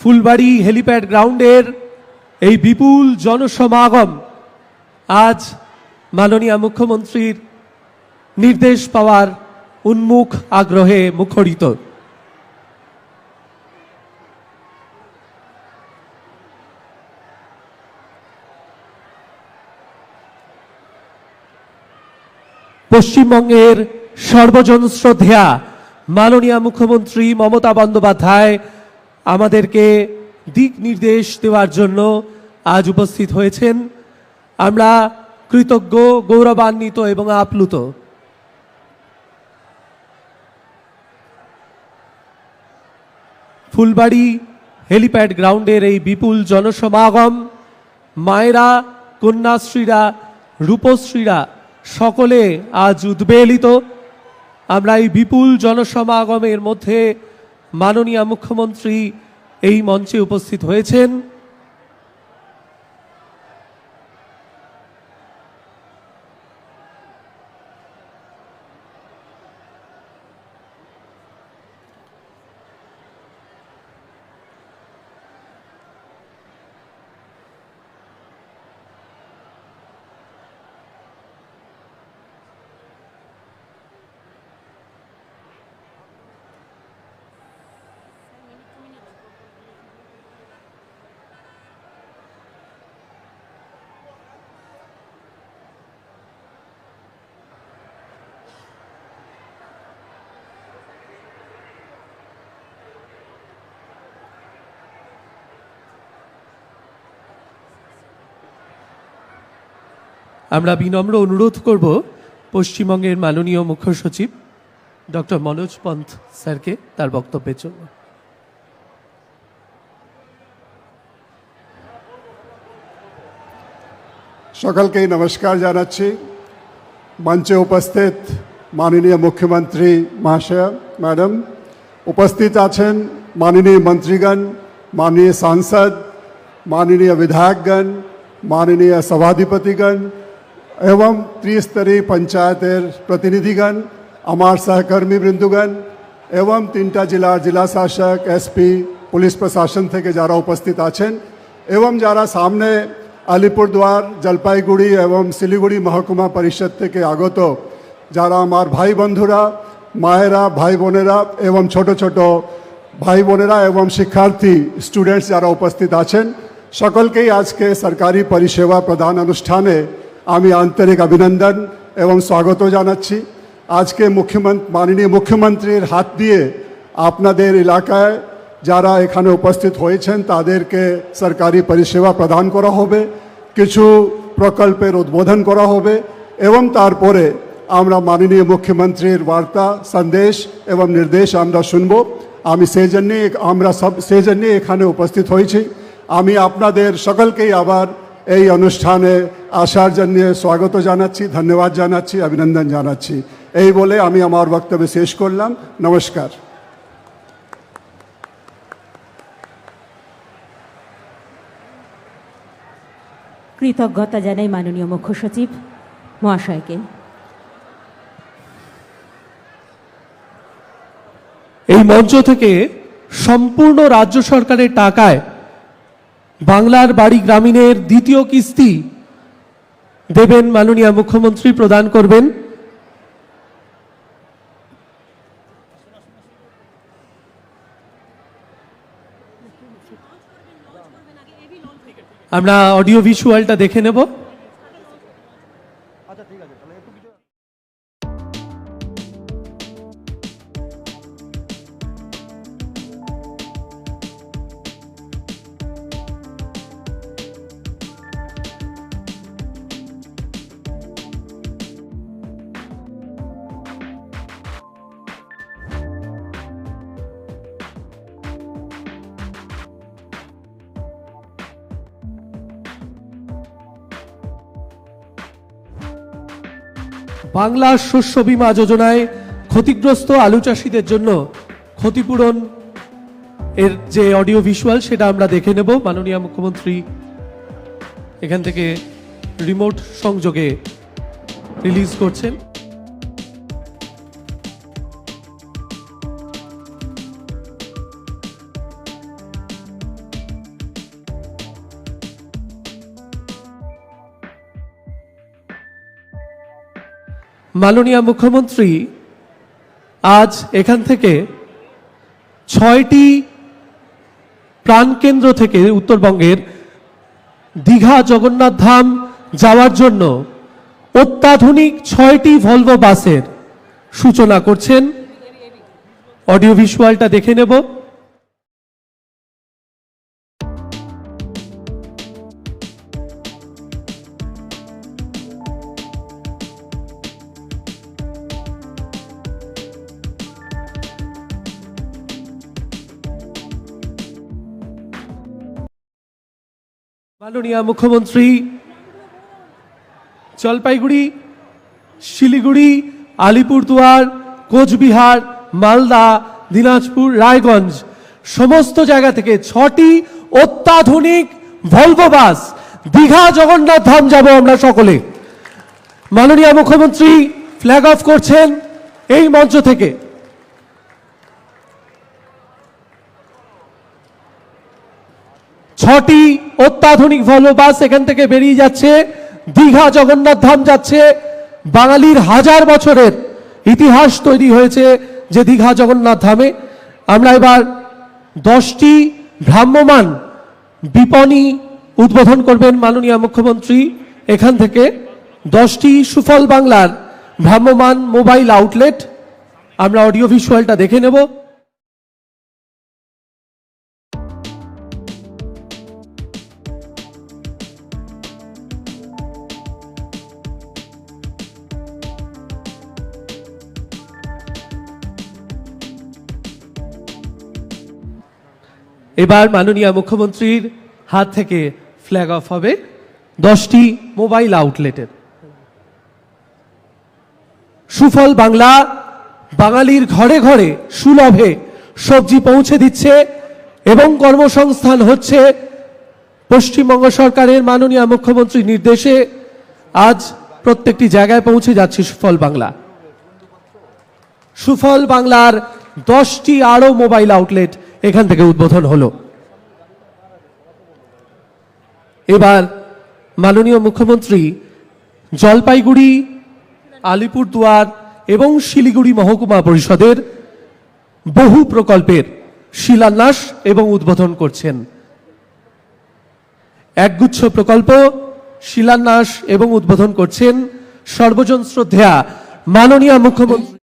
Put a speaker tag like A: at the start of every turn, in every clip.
A: Phulbari helipad গ্রাউন্ডের এই বিপুল জনসমাগম আজ মাননীয় মুখ্যমন্ত্রীর নির্দেশ পাওয়ার উন্মুখ আগ্রহে মুখরিত। পশ্চিমবঙ্গের সর্বজন শ্রদ্ধেয়া মাননীয় মুখ্যমন্ত্রী মমতা বন্দ্যোপাধ্যায় আমাদেরকে দিক নির্দেশ দেওয়ার জন্য আজ উপস্থিত হয়েছেন। আমরা কৃতজ্ঞ, গৌরবান্বিত এবং আপ্লুত। ফুলবাড়ি হেলিপ্যাড গ্রাউন্ডের এই বিপুল জনসমাগম, মায়েরা, কন্যাশ্রীরা, রূপশ্রীরা, সকলে আজ উদ্বেলিত। আমরা এই বিপুল জনসমাগমের মধ্যে মাননীয় মুখ্যমন্ত্রী এই মঞ্চে উপস্থিত হয়েছেন। আমরা বিনম্র অনুরোধ করব পশ্চিমবঙ্গের মাননীয় মুখ্য সচিব ডক্টর মনোজ পন্থ স্যারকে তার বক্তব্যের জন্য।
B: সকলকেই নমস্কার জানাচ্ছি। মঞ্চে উপস্থিত মাননীয় মুখ্যমন্ত্রী মহাশয়, ম্যাডাম। উপস্থিত আছেন মাননীয় মন্ত্রীগণ, মাননীয় সাংসদ, মাননীয় বিধায়কগণ, মাননীয় সভাধিপতিগণ এবং ত্রিস্তরীয় পঞ্চায়েতের প্রতিনিধিগণ আমার সহকর্মী বৃন্দুগণ এবং তিনটা জেলার জেলা শাসক এসপি পুলিশ প্রশাসন থেকে যারা উপস্থিত আছেন এবং যারা সামনে আলিপুরদুয়ার জলপাইগুড়ি এবং শিলিগুড়ি মহকুমা পরিষদ থেকে আগত যারা আমার ভাই বন্ধুরা মায়েরা ভাই বোনেরা এবং ছোট ছোট ভাই বোনেরা এবং শিক্ষার্থী স্টুডেন্টস যারা উপস্থিত আছেন সকলকেই আজকে সরকারি পরিষেবা প্রদান অনুষ্ঠানে আমি আন্তরিক অভিনন্দন এবং স্বাগত জানাচ্ছি। আজকে মুখ্যমন্ত্রী মাননীয় মুখ্যমন্ত্রীর হাত দিয়ে আপনাদের এলাকায় যারা এখানে উপস্থিত হয়েছেন, তাদেরকে সরকারি পরিষেবা প্রদান করা হবে, কিছু প্রকল্পের উদ্বোধন করা হবে এবং তারপরে আমরা মাননীয় মুখ্যমন্ত্রীর বার্তা, সন্দেশ এবং নির্দেশ আমরা শুনব। আমি সেই জন্যে আমরা সব, সেই জন্যে এখানে উপস্থিত হয়েছি। আমি আপনাদের সকলকেই আবার এই অনুষ্ঠানে আসার জন্য স্বাগত জানাচ্ছি ধন্যবাদ জানাচ্ছি অভিনন্দন জানাচ্ছি। এই বলে আমি আমার বক্তব্য শেষ করলাম। নমস্কার।
C: কৃতজ্ঞতা জানাই মাননীয় মুখ্য সচিব মহাশয়কে।
A: এই মঞ্চ থেকে সম্পূর্ণ রাজ্য সরকারের টাকায় বাংলার বাড়ি গ্রামীণের দ্বিতীয় কিস্তি দেবেন মাননীয় মুখ্যমন্ত্রী, প্রদান করবেন। আমরা অডিও ভিজুয়ালটা দেখে নেব। বাংলা শস্য বীমা যোজনায় ক্ষতিগ্রস্ত আলু চাষিদের জন্য ক্ষতিপূরণ এর যে অডিও ভিজুয়াল সেটা আমরা দেখে নেব। মাননীয় মুখ্যমন্ত্রী এখান থেকে রিমোট সংযোগে রিলিজ করছেন। মাননীয় মুখ্যমন্ত্রী, আজ এখান থেকে ছয়টি প্রাণকেন্দ্র থেকে উত্তরবঙ্গের দীঘা জগন্নাথ ধাম যাওয়ার জন্য অত্যাধুনিক ছয়টি ভলভো বাসের সূচনা করছেন। অডিও ভিজুয়ালটা দেখে নেব। মাননীয় মুখ্যমন্ত্রী, জলপাইগুড়ি, শিলিগুড়ি, আলিপুরদুয়ার, কোচবিহার, মালদা, দিনাজপুর, রায়গঞ্জ, সমস্ত জায়গা থেকে ছটি অত্যাধুনিক ভলভো বাস, দীঘা জগন্নাথ ধাম যাব আমরা সকলে। মাননীয় মুখ্যমন্ত্রী ফ্ল্যাগ অফ করছেন এই মঞ্চ থেকে। ছটি অত্যাধুনিক ভলভো বাস এখান থেকে বেরিয়ে যাচ্ছে। দীঘা জগন্নাথ ধাম যাচ্ছে। বাঙালির হাজার বছরের ইতিহাস তৈরি হয়েছে যে দীঘা জগন্নাথ ধামে। আমরা এবার দশটি ভ্রাম্যমান বিপণী উদ্বোধন করবেন মাননীয় মুখ্যমন্ত্রী। এখান থেকে দশটি সুফল বাংলার ভ্রাম্যমান মোবাইল আউটলেট। আমরা অডিও ভিজুয়ালটা দেখে নেব। এবার মাননীয় মুখ্যমন্ত্রীর হাত থেকে ফ্ল্যাগ অফ হবে দশটি মোবাইল আউটলেটের সুফল বাংলা, বাঙালির ঘরে ঘরে সুলভে সবজি পৌঁছে দিচ্ছে এবং কর্মসংস্থান হচ্ছে পশ্চিমবঙ্গ সরকারের মাননীয় মুখ্যমন্ত্রীর নির্দেশে আজ প্রত্যেকটি জায়গায় পৌঁছে যাচ্ছে সুফল বাংলা। সুফল বাংলার দশটি আরও মোবাইল আউটলেট এখান থেকে উদ্বোধন হলো। এবার মাননীয় মুখ্যমন্ত্রী জলপাইগুড়ি, আলিপুরদুয়ার এবং শিলিগুড়ি মহকুমা পরিষদের বহু প্রকল্পের শিলান্যাস এবং উদ্বোধন করছেন। একগুচ্ছ প্রকল্প, শিলান্যাস এবং উদ্বোধন করছেন সর্বজন শ্রদ্ধেয়া মাননীয় মুখ্যমন্ত্রী।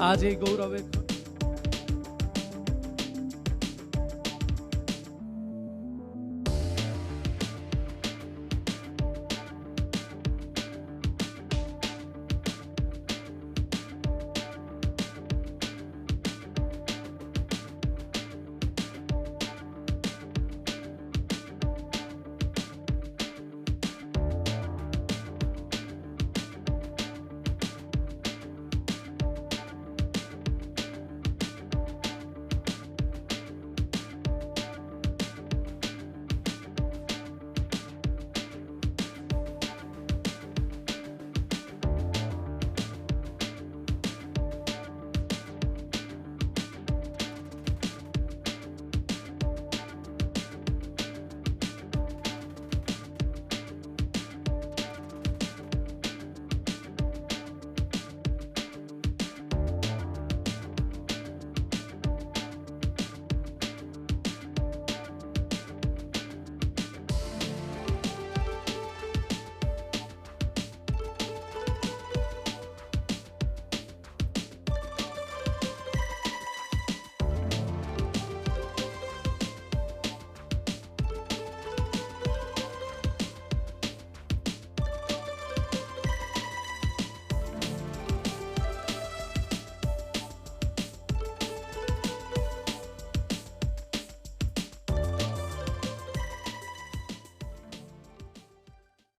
A: আজ এই গৌরবের